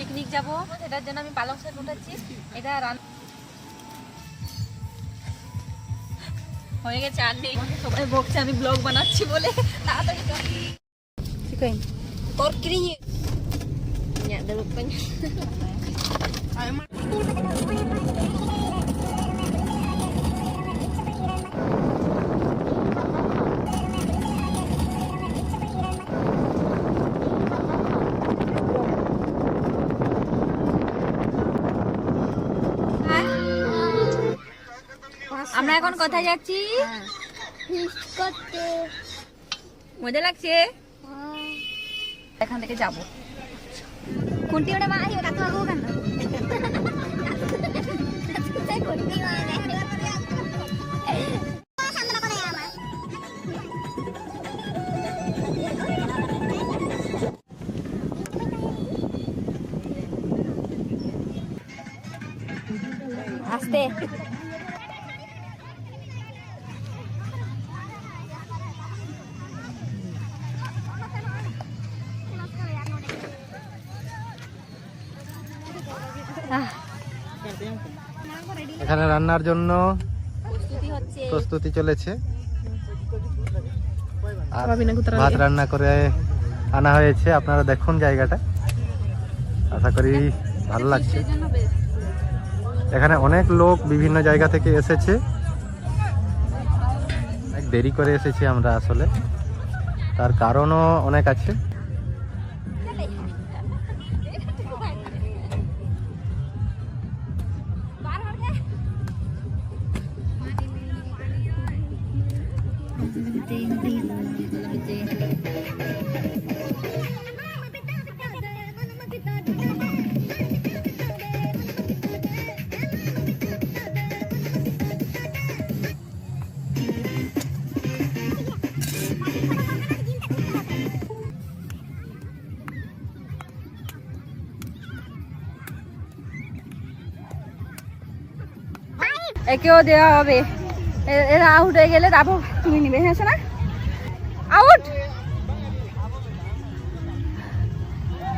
Picnic যাব। এটার জন্য আমি পালং শাক উঠাচ্ছি। এটা রান্না হয়ে গেছে আর নেই সবাই বকছে, আমি ব্লগ বানাচ্ছি বলে। তাড়াতাড়ি তোর kering. Ya. আমরা এখন কোথায় যাচ্ছি? মজা লাগছে? এখান থেকে যাব। কোনটি ওটা মা ওটা তো আগো কেন? আস্তে। এখানে রান্নার জন্য প্রস্তুতি চলেছে। আর ভাত রান্না করে আনা হয়েছে। আপনারা দেখুন জায়গাটা। আশা করি ভালো লাগছে। এখানে অনেক লোক বিভিন্ন জায়গা থেকে এসেছে। অনেক দেরি করে এসেছি আমরা আসলে। তার কারণও অনেক আছে। একেও দেওয়া হবে এ- এরা আউট হয়ে গেলে তারপর তুমি নিবে হ্যাঁ না আউট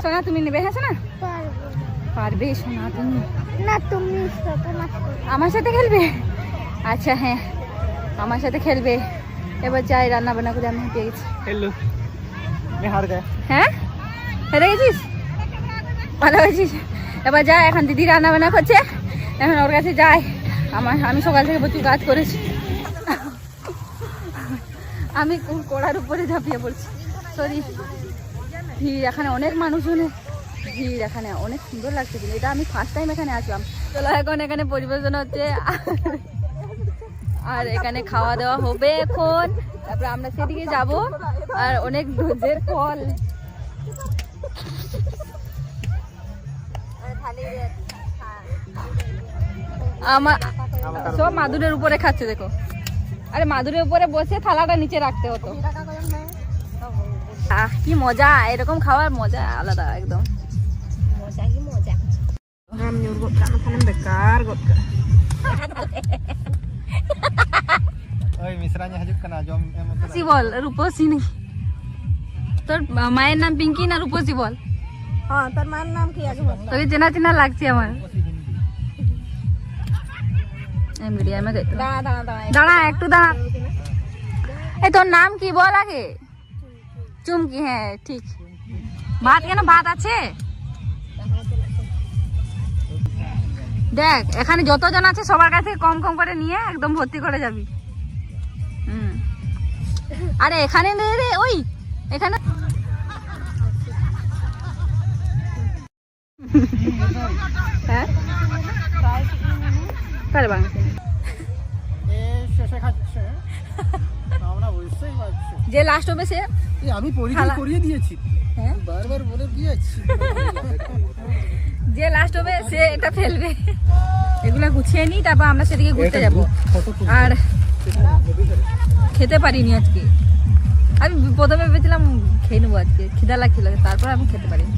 সোনা তুমি নিবে হ্যাঁ না পারবে সোনা তুমি। না তুমি আমার সাথে খেলবে? আচ্ছা হ্যাঁ আমার সাথে খেলবে। এবার যাই রান্না বান্না করে আমি হেঁটে গেছি। হ্যাঁ? হেরে গেছিস? ভালো হয়েছিস? এবার যা এখন দিদি রান্না বান্না করছে। এখন ওর কাছে যাই। আমার আমি সকাল থেকে প্রচুর কাজ করেছি। আমি কোড়ার উপরে ঝাঁপিয়ে পড়ছি। সরি ভিড় এখানে অনেক মানুষজনের ভিড় এখানে অনেক সুন্দর লাগছে কিন্তু এটা আমি ফার্স্ট টাইম এখানে আসলাম। চলো এখন এখানে পরিবেশন হচ্ছে। আর এখানে খাওয়া দাওয়া হবে এখন। তারপরে আমরা সেদিকে যাব আর অনেক ধৈর্যের ফল আমার সব মাদুরের উপরে খাচ্ছে, দেখো। আরে মাদুরের উপরে বসে থালাটা নিচে রাখতে হতো। আহ কি মজা এরকম খাওয়ার মজা আলাদা একদম। মজা কি মজা ওই মিশ্রাnya হাজুক কানা জম এম বল রূপসী নেই তোর মায়ের নাম পিঙ্কি না রূপসী বল? হ্যাঁ তোর মায়ের নাম কি আগে বল? তোকে চেনা চেনা লাগছে আমার। মিডিয়ামে দাঁড়া একটু দাঁড়া এ তোর নাম কি বল আগে? চুমকি হ্যাঁ ঠিক। ভাত কেন ভাত আছে? দেখ এখানে যতজন আছে সবার কাছে কম কম করে নিয়ে একদম ভর্তি করে যাবি। হুম। আরে এখানে রে ওই এখানে। হ্যাঁ? কারে বাংলা। যে লাস্ট হবে সে। আমি পরীক্ষা করিয়ে দিয়েছি। হ্যাঁ। বারবার বলে দিয়েছি। যে লাস্ট হবে সে এটা ফেলবে। এগুলা গুছিয়ে নিই তারপর আমরা সেদিকে ঘুরতে যাব। আর খেতে পারিনি আজকে। আমি প্রথমে ভেবেছিলাম খেয়ে নেব আজকে। খিদা লাগছিল তারপর আমি খেতে পারিনি।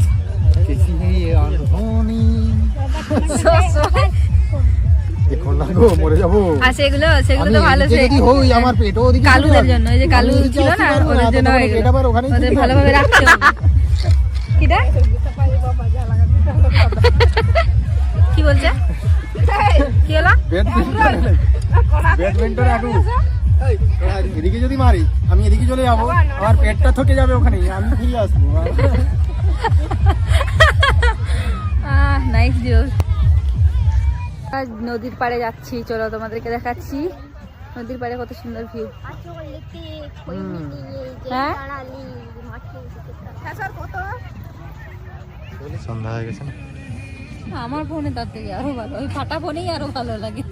মরে যাব। আর সেগুলো সেগুলো তো ভালো সে যদি হই আমার পেট কালুদের জন্য এই যে কালু ছিল না জন্য এটা ওখানে ওদের ভালোভাবে রাখছো কি কি হলো? ব্যাডমিন্টন এদিকে যদি মারি আমি এদিকে চলে যাব। আমার পেটটা থকে যাবে ওখানে আমি ফিরে আসব। নাইস নদীর পাড়ে যাচ্ছি। চলো তোমাদেরকে দেখাচ্ছি। নদীর পাড়ে কত সুন্দর ভিউ হ্যাঁ? সন্ধ্যা হয়ে গেছে আমার ফোনে তার থেকে আরও ভালো। ওই ফাটা ফোনেই আরও ভালো লাগে।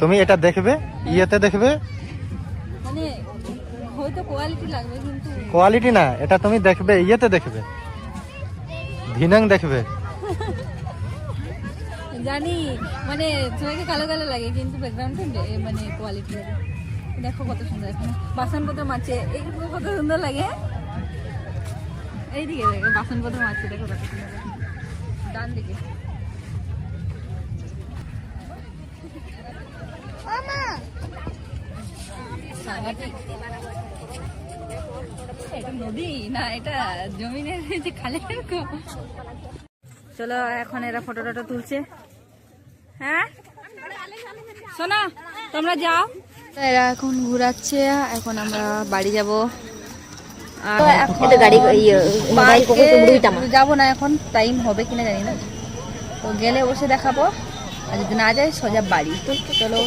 তুমি এটা দেখবে? ইয়েতে দেখবে? মানে হয়তো কোয়ালিটি লাগবে কিন্তু কোয়ালিটি না এটা তুমি দেখবে ইয়েতে দেখবে। ধিনাং দেখবে। জানি মানে সবাইকে কালো কালো লাগে, কিন্তু ব্যাকগ্রাউন্ডে মানে কোয়ালিটি দেখো কত সুন্দর, এখানে বাসনপত্র মাছে এইগুলো কত সুন্দর লাগে। এইদিকে দেখো, বাসনপত্র মাছে, দেখো কত সুন্দর ডান দিকে। নদী না এটা চলো, এখন এরা ফটো টটো তুলছে। হ্যাঁ? শোনা তোমরা যাও। এরা এখন ঘুরাচ্ছে এখন আমরা বাড়ি যাব। যাব না এখন টাইম হবে কিনা জানি না। তো গেলে বসে দেখাবো আর যদি না যাই সোজা বাড়ি। তো চলো।